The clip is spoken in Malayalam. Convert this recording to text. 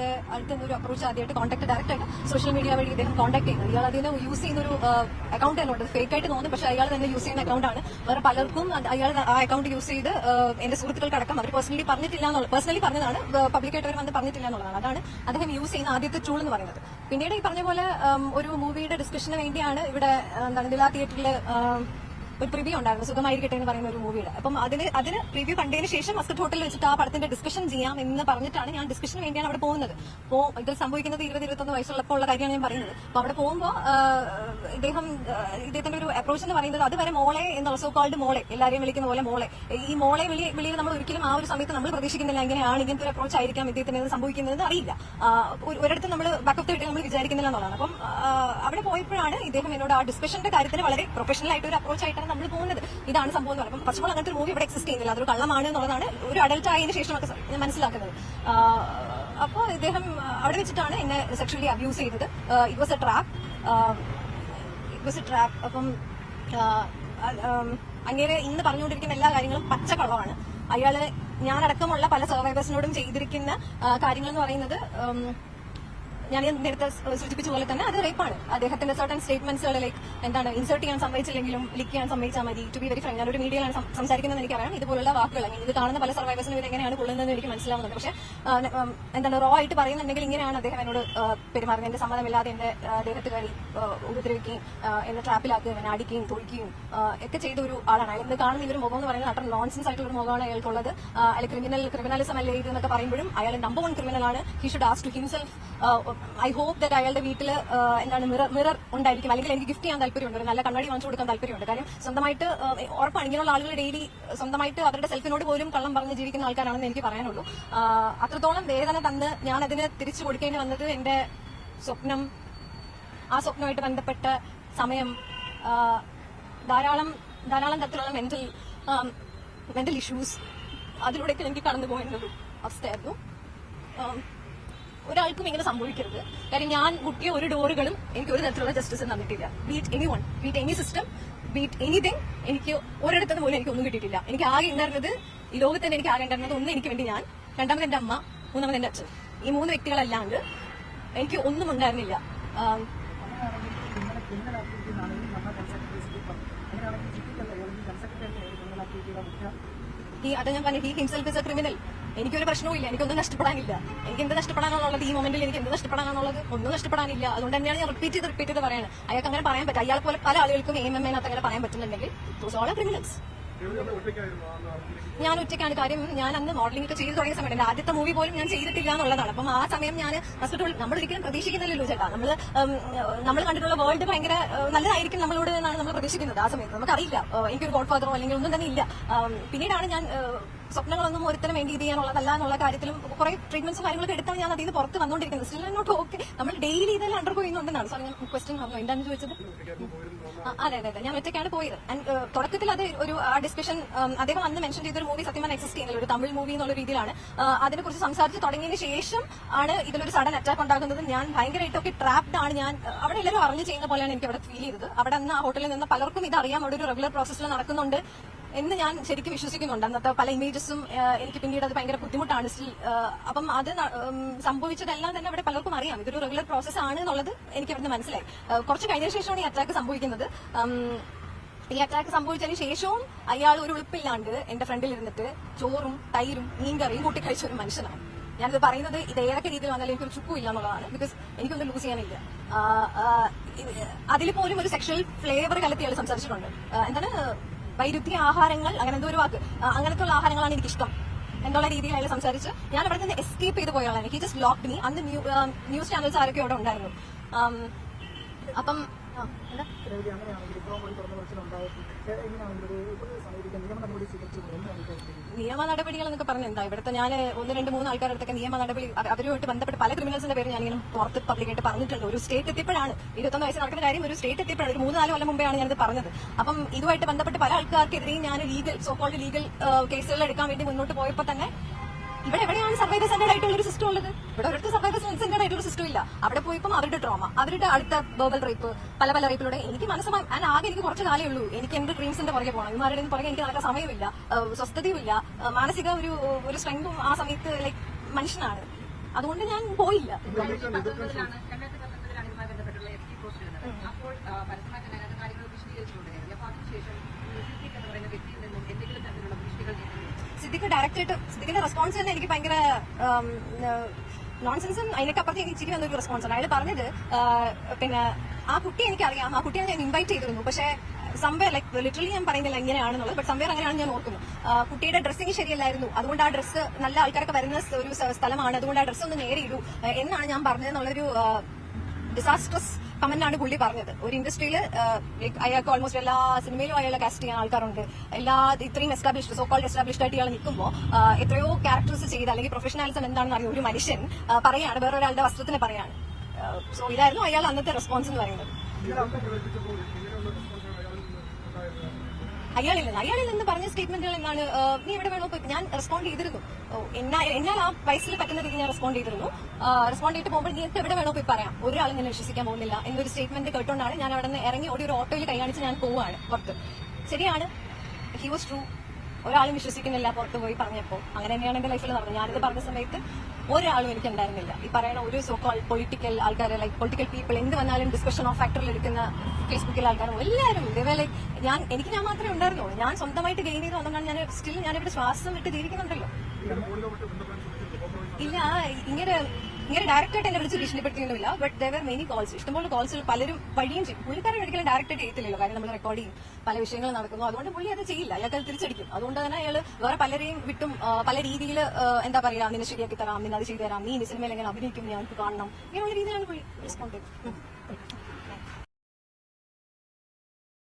അദ്ദേഹത്തിന്റെ അടുത്ത് നിന്ന് ഒരു അപ്രോച്ച് ആദ്യമായിട്ട് കോൺടാക്ട് ഡയറക്റ്റ് ആയിട്ട് സോഷ്യൽ മീഡിയ വഴി ഇദ്ദേഹം കോൺടാക്ട് ചെയ്യുന്നത് ഇയാൾ അതിന് യൂസ് ചെയ്യുന്ന ഒരു അക്കൗണ്ട് തന്നെ ഉണ്ട്. ഫേക്ക് ആയിട്ട് തോന്നുന്നു. പക്ഷെ അയാൾ തന്നെ യൂസ് ചെയ്യുന്ന അക്കൗണ്ട് ആണ്. വേറെ പലർക്കും അയാൾ ആ അക്കൗണ്ട് യൂസ് ചെയ്ത് എന്റെ സുഹൃത്തുക്കൾക്കടക്കം അവർ പേഴ്സണലി പറഞ്ഞിട്ടില്ല എന്നുള്ള പേഴ്സണലി പറഞ്ഞതാണ്. പബ്ലിക്കായിട്ട് അവർ വന്ന് പറഞ്ഞിട്ടില്ല എന്നുള്ളതാണ്. അതാണ് അദ്ദേഹം യൂസ് ചെയ്യുന്ന ആദ്യത്തെ ടൂൾ എന്ന് പറയുന്നത്. പിന്നീട് ഈ പറഞ്ഞ പോലെ ഒരു മൂവിയുടെ ഡിസ്കഷന് വേണ്ടിയാണ് ഇവിടെ എന്താണ് തിയേറ്ററിൽ ഒരു പ്രിവ്യൂ ഉണ്ടായിരുന്നു. സുഖമായിരിക്കട്ടെ എന്ന് പറയുന്ന ഒരു മൂവിയുടെ അപ്പം അതിന് അതിന് പ്രിവ്യൂ കണ്ടതിന് ശേഷം മസ്കറ്റ് ഹോട്ടലിൽ വെച്ചിട്ട് ആ പടത്തിന്റെ ഡിസ്കഷൻ ചെയ്യാം എന്ന് പറഞ്ഞിട്ടാണ് ഞാൻ ഡിസ്കഷന് വേണ്ടിയാണ് അവിടെ പോകുന്നത്. അപ്പോൾ ഇത് സംഭവിക്കുന്നത് ഇരുപത് ഇരുപത്തൊന്ന് വയസ്സുള്ളപ്പോൾ ഉള്ള കാര്യമാണ് ഞാൻ പറയുന്നത്. അപ്പോൾ അവിടെ പോകുമ്പോൾ ഇദ്ദേഹം ഇദ്ദേഹത്തിന്റെ ഒരു അപ്രോച്ച് എന്ന് പറയുന്നത് അതുവരെ മോളെ എന്ന് ഓൾസോ കോൾഡ് മോളെ എല്ലാവരെയും വിളിക്കുന്ന പോലെ മോളെ. ഈ മോളെ വിളി വിളിയിൽ നമ്മൾ ഒരിക്കലും ആ ഒരു സമയത്ത് നമ്മൾ പ്രതീക്ഷിക്കുന്നില്ല എങ്ങനെയാണ് ഇങ്ങനത്തെ ഒരു അപ്രോച്ച് ആയിരിക്കാം ഇദ്ദേഹത്തിന് സംഭവിക്കുന്നത് അറിയില്ല. ഒരിടത്ത് നമ്മൾ ബാക്കപ്പ് വിട്ട് നമ്മൾ വിചാരിക്കുന്നില്ല എന്നുള്ളതാണ്. അപ്പം അവിടെ പോയപ്പോഴാണ് ഇദ്ദേഹം എന്നോട് ആ ഡിസ്കഷന്റെ കാര്യത്തിന് വളരെ പ്രൊഫഷണൽ ആയിട്ട് ഒരു അപ്രോച്ച് ആയിട്ടാണ് നമ്മൾ പോകുന്നത്. ഇതാണ് സംഭവം എന്ന് പറയുമ്പോൾ പക്ഷേ അങ്ങനത്തെ ഒരു മൂവി ഇവിടെ എക്സിസ്റ്റ് ചെയ്യുന്നില്ല. അതൊരു കള്ളമാണ് എന്നുള്ളതാണ് ഒരു അഡൽട്ട് ആയതിനു ശേഷമൊക്കെ ഞാൻ മനസ്സിലാക്കുന്നത്. അപ്പോൾ ഇദ്ദേഹം അവിടെ വെച്ചിട്ടാണ് എന്നെ സെക്ഷലി അബ്യൂസ് ചെയ്തത്. It was a trap it was a trap അപ്പം അങ്ങനെ ഇന്ന് പറഞ്ഞുകൊണ്ടിരിക്കുന്ന എല്ലാ കാര്യങ്ങളും പച്ചക്കള്ളമാണ്. അയാൾ ഞാനടക്കമുള്ള പല സർവൈവേഴ്സിനോടും ചെയ്തിരിക്കുന്ന കാര്യങ്ങൾ എന്ന് പറയുന്നത് ഞാൻ നേരത്തെ സൂചിപ്പിച്ച പോലെ തന്നെ അത് റേപ്പാണ് അദ്ദേഹത്തിന്റെ സർട്ടൺ സ്റ്റേറ്റ്മെന്റ്സുകൾ ലൈക്ക് എന്താണ് ഇൻസേർട്ട് ചെയ്യാൻ സമ്മതിച്ചില്ലെങ്കിലും ലിക്ക് ചെയ്യാൻ സമ്മതിച്ചാൽ മതി. ടു ബി വെരി ഫ്രണ്ട് ഞാനൊരു മീഡിയയിലാണ് സംസാരിക്കുന്നത് എനിക്ക് എനിക്കറിയാം ഇതുപോലുള്ള വാക്കുകൾ ഇത് കാണുന്ന പല സർവൈവേഴ്സിനും ഇത് എങ്ങനെയാണ് കൊള്ളുന്നതെന്ന് എനിക്ക് മനസ്സിലാവുന്നത് പക്ഷേ എന്താണ് റോ ആയിട്ട് പറയുന്നുണ്ടെങ്കിൽ ഇങ്ങനെയാണ് അദ്ദേഹം എന്നോട് പെരുമാറുന്നത്. എന്റെ സമ്മതമില്ലാതെ എന്റെ അദ്ദേഹത്ത് ദേഹത്ത് കയറി ഉപദ്രവിക്കുകയും എന്നെ ട്രാപ്പിലാക്കുകയും എന്നെ അടിക്കുകയും തൊഴിക്കുകയും ഒക്കെ ചെയ്ത ഒരു ആളാണ്. അയാൾ ഇന്ന് കാണുന്ന ഈ ഒരു മുഖം എന്ന് പറയുന്നത് അത്ര നോൺസെൻസ് ആയിട്ടുള്ള ഒരു മുഖമാണ് അയാൾക്കുള്ളത്. അല്ലെങ്കിൽ ക്രിമിനൽ ക്രിമിനലിസം അല്ലേ ഇത് എന്നൊക്കെ പറയുമ്പോഴും അയാൾ number one ക്രിമിനലാണ് he should ask to himself I hope that അയാളുടെ വീട്ടിൽ എന്താണ് മിറർ മിറർ ഉണ്ടായിരിക്കും. അല്ലെങ്കിൽ എനിക്ക് ഗിഫ്റ്റ് ചെയ്യാൻ താല്പര്യമുണ്ട്. ഒരു നല്ല കണ്ണാടി വാങ്ങിച്ചു കൊടുക്കാൻ താല്പര്യമുണ്ട്. കാര്യം സ്വന്തമായിട്ട് ഉറപ്പാണ്. ഇങ്ങനെയുള്ള ആളുകൾ ഡെയിലി സ്വന്തമായിട്ട് അവരുടെ സെൽഫിനോട് പോലും കള്ളം പറഞ്ഞ് ജീവിക്കുന്ന ആൾക്കാരാണെന്ന് എനിക്ക് പറയാനുള്ളൂ. അത്രത്തോളം വേദന തന്ന് ഞാൻ അതിന് തിരിച്ചു കൊടുക്കേണ്ടി വന്നത് എന്റെ സ്വപ്നം ആ സ്വപ്നമായിട്ട് ബന്ധപ്പെട്ട സമയം ധാരാളം ധാരാളം തരത്തിലുള്ള മെന്റൽ മെന്റൽ ഇഷ്യൂസ് അതിലൂടെയൊക്കെ എനിക്ക് കടന്നു പോകേണ്ട ഒരു അവസ്ഥയായിരുന്നു ഒരാൾക്കും ഇങ്ങനെ സംഭവിക്കരുത്. കാര്യം ഞാൻ മുട്ടിയ ഒരു ഡോറുകളും എനിക്ക് ഒരു തരത്തിലുള്ള ജസ്റ്റിസ് തന്നിട്ടില്ല. Beat anyone beat any system beat anything എനിക്ക് ഒരിടത്തുനിന്ന് പോലും എനിക്ക് ഒന്നും കിട്ടിയിട്ടില്ല. എനിക്ക് ആകെ ഉണ്ടായിരുന്നത് ഈ ലോകത്ത് തന്നെ എനിക്ക് ആകെ ഉണ്ടായിരുന്നത് ഒന്ന് എനിക്ക് വേണ്ടി ഞാൻ രണ്ടാമത് എന്റെ അമ്മ മൂന്നാമത് എന്റെ അച്ഛൻ. ഈ മൂന്ന് വ്യക്തികളല്ലാണ്ട് എനിക്ക് ഒന്നും ഉണ്ടായിരുന്നില്ല. ഈ അത് ഞാൻ പറഞ്ഞു he himself is a criminal എനിക്കൊരു പ്രശ്നവും ഇല്ല എനിക്കൊന്നും നഷ്ടപ്പെടാനില്ല. എനിക്ക് എന്ത് നഷ്ടപ്പെടാനാണുള്ളത്? ഈ മൊമെന്റിൽ എനിക്ക് എന്ത് നഷ്ടപ്പെടാനാണുള്ളത്? ഒന്നും നഷ്ടപ്പെടാനില്ല. അതുകൊണ്ട് തന്നെയാണ് ഞാൻ റിപ്പീറ്റ് ചെയ്ത് റിപ്പീറ്റ് ചെയ്ത് പറയുന്നത് അയാൾക്ക് അങ്ങനെ പറയാൻ പറ്റും അയാൾക്ക് പോലെ പല ആളുകൾക്കും എം എം എനകത്ത് അങ്ങനെ പറയാൻ പറ്റുന്നുണ്ടെങ്കിൽ ഞാൻ ഒറ്റയ്ക്കാണ്. കാര്യം ഞാൻ അന്ന് മോഡലിംഗ് ഒക്കെ ചെയ്ത് തുടങ്ങിയ സമയത്ത് ആദ്യത്തെ മൂവി പോലും ഞാൻ ചെയ്തിട്ടില്ല എന്നുള്ളതാണ്. അപ്പം ആ സമയം ഞാൻ ഹോസ്പിറ്റൽ നമ്മൾ ഒരിക്കലും പ്രതീക്ഷിക്കുന്നില്ലല്ലോ ചേട്ടാ. നമ്മൾ നമ്മൾ കണ്ടിട്ടുള്ള വേൾഡ് ഭയങ്കര നല്ലതായിരിക്കും നമ്മളോട് എന്നാണ് നമ്മൾ പ്രതീക്ഷിക്കുന്നത് ആ സമയത്ത്. നമുക്കറിയില്ല. എനിക്കൊരു ഗോഡ് ഫാദറോ അല്ലെങ്കിൽ ഒന്നും തന്നെ ഇല്ല. പിന്നീടാണ് ഞാൻ സ്വപ്നങ്ങളൊന്നും ഒരുത്തരം വേണ്ടി ഇത് ചെയ്യാനുള്ളതല്ല എന്നുള്ള കാര്യത്തിലും കുറെ ട്രീറ്റ്മെന്റ്സും കാര്യങ്ങളൊക്കെ എടുത്താണ് ഞാൻ അതിൽ നിന്ന് പുറത്ത് വന്നുകൊണ്ടിരിക്കുന്നത്. സ്റ്റിൽ നോട്ട് ഓക്കെ നമ്മൾ ഡെയിലി ഇതെല്ലാം അണ്ടർ ചെയ്യുന്നുണ്ടെന്നാണ് സാർ ഞാൻ ക്വസ്റ്റ്യൻ പറഞ്ഞു? എന്താണ് ചോദിച്ചത്? അതെ അതെ അതെ. ഞാൻ ഒറ്റയ്ക്കാണ് പോയത്. ആൻഡ് തുടക്കത്തിൽ അത് ഒരു ആ ഡിസ്കഷൻ അദ്ദേഹം അന്ന് മെൻഷൻ ചെയ്തൊരു മൂവി സത്യം പറഞ്ഞാൽ എക്സിസ്റ്റ് ചെയ്യുന്നില്ല. ഒരു തമിഴ് മൂവി എന്നുള്ള രീതിയിലാണ്. അതിനെക്കുറിച്ച് സംസാരിച്ച് തുടങ്ങിയതിന് ശേഷം ആണ് ഇതിലൊരു സഡൻ അറ്റാക്ക് ഉണ്ടാകുന്നത്. ഞാൻ ഭയങ്കരമായിട്ടൊക്കെ ട്രാപ്ഡ് ആണ് ഞാൻ. അവിടെ എല്ലാവരും അറിഞ്ഞു ചെയ്യുന്ന പോലെയാണ് എനിക്ക് അവിടെ ഫീൽ ചെയ്തത്. അവിടെ അന്ന് ആ ഹോട്ടലിൽ നിന്ന് പലർക്കും ഇത് അറിയാം. അവിടെ ഒരു റെഗുലർ പ്രോസസ്സിൽ നടക്കുന്നുണ്ട്. എന്ന് ഞാൻ ശരിക്കും വിശ്വസിക്കുന്നുണ്ട്. അന്നത്തെ പല ഇമേജസും എനിക്ക് പിന്നീട് അത് ഭയങ്കര ബുദ്ധിമുട്ടാണ് സ്റ്റിൽ അപ്പം അത് സംഭവിച്ചതെല്ലാം തന്നെ അവിടെ പലർക്കും അറിയാം. ഇതൊരു റെഗുലർ പ്രോസസ് ആണ് എന്നുള്ളത് എനിക്ക് അവിടുന്ന് മനസ്സിലായി. കുറച്ച് കഴിഞ്ഞ ശേഷമാണ് ഈ അറ്റാക്ക് സംഭവിക്കുന്നത്. ഈ അറ്റാക്ക് സംഭവിച്ചതിന് ശേഷവും അയാൾ ഒരു ഉളുപ്പില്ലാണ്ട് എന്റെ ഫ്രണ്ടിൽ ഇരുന്നിട്ട് ചോറും തൈരും മീൻകറിയും കൂട്ടി കഴിച്ച ഒരു മനുഷ്യനാണ്. ഞാനിത് പറയുന്നത് ഇത് ഏതൊക്കെ രീതിയിൽ വന്നാലും എനിക്കൊരു ചുക്കും ഇല്ല എന്നുള്ളതാണ്. ബിക്കോസ് എനിക്കൊന്നും ലൂസ് ചെയ്യാനില്ല. അതിൽ പോലും ഒരു സെക്ഷൽ ഫ്ലേവർ കലത്തിയാൾ സംസാരിച്ചിട്ടുണ്ട്. എന്താണ്? വൈരുദ്ധ്യ ആഹാരങ്ങൾ അങ്ങനെ എന്തോ ഒരു വാക്ക്. അങ്ങനത്തെ ഉള്ള ആഹാരങ്ങളാണ് എനിക്കിഷ്ടം. എന്നുള്ള രീതിയിൽ അയാൾ സംസാരിച്ച് ഞാൻ അവിടെ നിന്ന് എസ്കേപ്പ് ചെയ്ത് പോയാളാണ് ഹി ജസ്റ്റ് ലോക്ക് മീ അന്ന് ന്യൂസ് ചാനൽസ് ആരൊക്കെ അവിടെ ഉണ്ടായിരുന്നു. അപ്പം നിയമ നടപടികൾ എന്നൊക്കെ പറഞ്ഞ എന്താ? ഇവിടുത്തെ ഞാൻ ഒന്ന് രണ്ട് മൂന്ന് ആൾക്കാരുടെ അടുത്തൊക്കെ നിയമ നടപടി അവരുമായിട്ട് ബന്ധപ്പെട്ട് പല ക്രിമിനൽസിന്റെ പേര് ഞാനിങ്ങനെ പുറത്ത് പബ്ലിക്കായിട്ട് പറഞ്ഞിട്ടുണ്ട്. ഒരു സ്റ്റേറ്റ് എത്തിയപ്പോഴാണ് ഇരുപത്തൊന്ന് വയസ്സ് നടക്കുന്ന കാര്യം ഒരു സ്റ്റേറ്റ് എത്തിയപ്പോഴാണ്. ഒരു മൂന്ന് നാല് കൊല്ലം മുമ്പെയാണ് ഞാനിത് പറഞ്ഞത്. അപ്പം ഇതുമായിട്ട് ബന്ധപ്പെട്ട് പല ആൾക്കാർക്കെതിരെയും ഞാൻ ലീഗൽ സോ കോൾഡ് ലീഗൽ കേസുകൾ എടുക്കാൻ വേണ്ടി മുന്നോട്ട് പോയപ്പോൾ തന്നെ ഇവിടെ എവിടെയാണ് സർവൈവർ സെന്റർ ആയിട്ടുള്ള ഒരു സിസ്റ്റം ഉള്ളത്? ഇവിടെ ഒരിടത്ത് സർവൈവർ സെന്റർ ആയിട്ടുള്ള സിസ്റ്റം ഇല്ല. അവിടെ പോയപ്പോൾ അവരുടെ ഡ്രോമ അവരുടെ അടുത്ത ബേബൽ റേപ്പ് പല പല റേപ്പിലൂടെ എനിക്ക് മനസ്സിലായി ഞാൻ ആകെ എനിക്ക് കുറച്ച് കാലേ ഉള്ളൂ. എനിക്ക് എന്റെ ഡ്രീംസിന്റെ പുറകെ പോകണം ഇമാരുടെ പുറകെ എനിക്ക് നടക്കാൻ സമയമില്ല. സ്വസ്ഥതയുമില്ല മാനസിക ഒരു ഒരു സ്ട്രെങ്തും ആ സമയത്ത് ലൈക് മനുഷ്യനാണ്. അതുകൊണ്ട് ഞാൻ പോയില്ല. അപ്പോൾ പരസ്യമായിട്ട് കാര്യങ്ങൾ വിശദീകരിച്ചുകൊണ്ടിരുന്നത് അപ്പൊ അതിനുശേഷം എന്ന് പറയുന്ന വ്യക്തിയിൽ നിന്നും എന്തെങ്കിലും തരത്തിലുള്ള ഭീഷണികൾ സിദ്ദിഖ് ഡയറക്റ്റ് സിദ്ദിഖിന്റെ റെസ്പോൺസ് തന്നെ എനിക്ക് ഭയങ്കര നോൺസെൻസും അതിനൊക്കെ എനിക്ക് ഇച്ചിരി വന്നൊരു റെസ്പോൺസാണ് അയാൾ പറഞ്ഞത് പിന്നെ ആ കുട്ടി എനിക്കറിയാം ആ കുട്ടിയെ ഞാൻ ഇൻവൈറ്റ് ചെയ്തിരുന്നു. പക്ഷേ സംവേ ലൈക് ലിറ്ററലി ഞാൻ പറയുന്നില്ല ഇങ്ങനെയാണെന്നുള്ളത് ബട്ട് സംവേർ അങ്ങനെയാണ് ഞാൻ ഓർക്കുന്നു. കുട്ടിയുടെ ഡ്രസ്സിങ് ശരിയല്ലായിരുന്നു. അതുകൊണ്ട് ആ ഡ്രസ്സ് നല്ല ആൾക്കാരൊക്കെ വരുന്ന ഒരു സ്ഥലമാണ്. അതുകൊണ്ട് ആ ഡ്രസ്സ് ഒന്ന് നേരെ ഇടൂ എന്നാണ് ഞാൻ പറഞ്ഞതെന്നുള്ളൊരു ഡിസാസ്ട്രസ് കമന്റ് ആണ് പുള്ളി പറഞ്ഞത്. ഒരു ഇൻഡസ്ട്രിയിൽ അയാൾക്ക് ഓൾമോസ്റ്റ് എല്ലാ സിനിമയിലും അയാളെ കാസ്റ്റ് ചെയ്യാൻ ആൾക്കാരുണ്ട്. എല്ലാ ഇത്രയും എസ്റ്റാബ്ലിഷ്ഡ് സോ കോൾഡ് എസ്റ്റാബ്ലിഷ്ഡ് ആയിട്ട് ഇയാൾ നിൽക്കുമ്പോൾ എത്രയോ ക്യാരക്ടേഴ്സ് ചെയ്ത് അല്ലെങ്കിൽ പ്രൊഫഷണാലിസം എന്താണെന്ന് അറിയാം ഒരു മനുഷ്യൻ പറയാണ് വേറൊരാളുടെ വസ്ത്രത്തിന് പറയാണ്. സോ ഇതായിരുന്നു അയാൾ അന്നത്തെ റെസ്പോൺസ് എന്ന് പറയുന്നത്. അയാളില്ലെന്ന് അയാളിൽ നിന്ന് പറഞ്ഞ സ്റ്റേറ്റ്മെന്റുകൾ എന്നാണ് നീ എവിടെ വേണോ ഞാൻ റെസ്പോണ്ട് ചെയ്തിരുന്നു. എന്നാൽ ആ വയസ്സിൽ പറ്റുന്ന രീതിയിൽ ഞാൻ റെസ്പോണ്ട് ചെയ്തിരുന്നു. റെസ്പോണ്ട് ചെയ്തിട്ട് പോകുമ്പോൾ നീ എവിടെ വേണോ പോയി പറയാം. ഒരാളും ഞാൻ വിശ്വസിക്കാൻ പോകുന്നില്ല എന്നൊരു സ്റ്റേറ്റ്മെന്റ് കേട്ടോണ്ടാണ് ഞാൻ അവിടെ നിന്ന് ഇറങ്ങി ഓടി ഒരു ഓട്ടോയിൽ കൈ കാണിച്ച് ഞാൻ പോവാണ് പുറത്ത്. ശരിയാണ്. ഹി വാസ് ട്രൂ ഒരാളും വിശ്വസിക്കുന്നില്ല പുറത്ത് പോയി പറഞ്ഞപ്പോ അങ്ങനെ തന്നെയാണ് എന്റെ ലൈഫിൽ നടന്നത്. ഞാനിത് പറഞ്ഞ സമയത്ത് ഒരാളും എനിക്ക് ഉണ്ടായിരുന്നില്ല. ഈ പറയുന്ന ഒരു സോ കോൾ പൊളിറ്റിക്കൽ ആൾക്കാരെ ലൈക് പൊളിറ്റിക്കൽ പീപ്പിൾ എന്ത് വന്നാലും ഡിസ്കഷൻ ഓഫ് ഫാക്ടറിൽ എടുക്കുന്ന ഫേസ്ബുക്കിൽ ആൾക്കാരും എല്ലാവരും ഇതേ ലൈക്ക് ഞാൻ എനിക്ക് ഞാൻ മാത്രമേ ഉണ്ടായിരുന്നുള്ളൂ. ഞാൻ സ്വന്തമായിട്ട് ഗെയിൻ ചെയ്ത് വന്നതാണ്. ഞാൻ സ്റ്റിൽ ഞാനിവിടെ ശ്വാസം വിട്ട് ജീവിക്കുന്നുണ്ടല്ലോ. ഇല്ല ഇങ്ങനെ ഇങ്ങനെ ഡയറക്റ്റ് ആയിട്ട് എന്നെ വിളിച്ച് ഭീഷണിപ്പെടുത്തിയൊന്നുമില്ല ബട്ട് ദർ മെനി കോൾസ് ഇഷ്ടംപോലെ കോൾസ് പലരും വഴിയും ചെയ്യും. പുള്ളിക്കാരൻ ഒരിക്കലും ഡയറക്റ്റ് ചെയ്യത്തില്ലല്ലോ കാര്യം നമ്മൾ റെക്കോർഡ് ചെയ്യും പല വിഷയങ്ങൾ നടക്കുന്നു. അതുകൊണ്ട് പുള്ളി അത് ചെയ്യില്ല. അയാൾക്ക് അത് തിരിച്ചടിക്കും. അതുകൊണ്ട് തന്നെ അയാൾ വേറെ പലരെയും വിട്ടും പല രീതിയിൽ എന്താ പറയാ നിന്നെ ശരിയാക്കി തരാം നിന്നെ അത് ചെയ്തു തരാം നീ ഈ സിനിമയിൽ എങ്ങനെ അഭിനയിക്കും ഞാൻ കാണണം ഇങ്ങനെയുള്ള രീതിയിലാണ് പുള്ളി റെസ്പോണ്ട് ചെയ്തത്.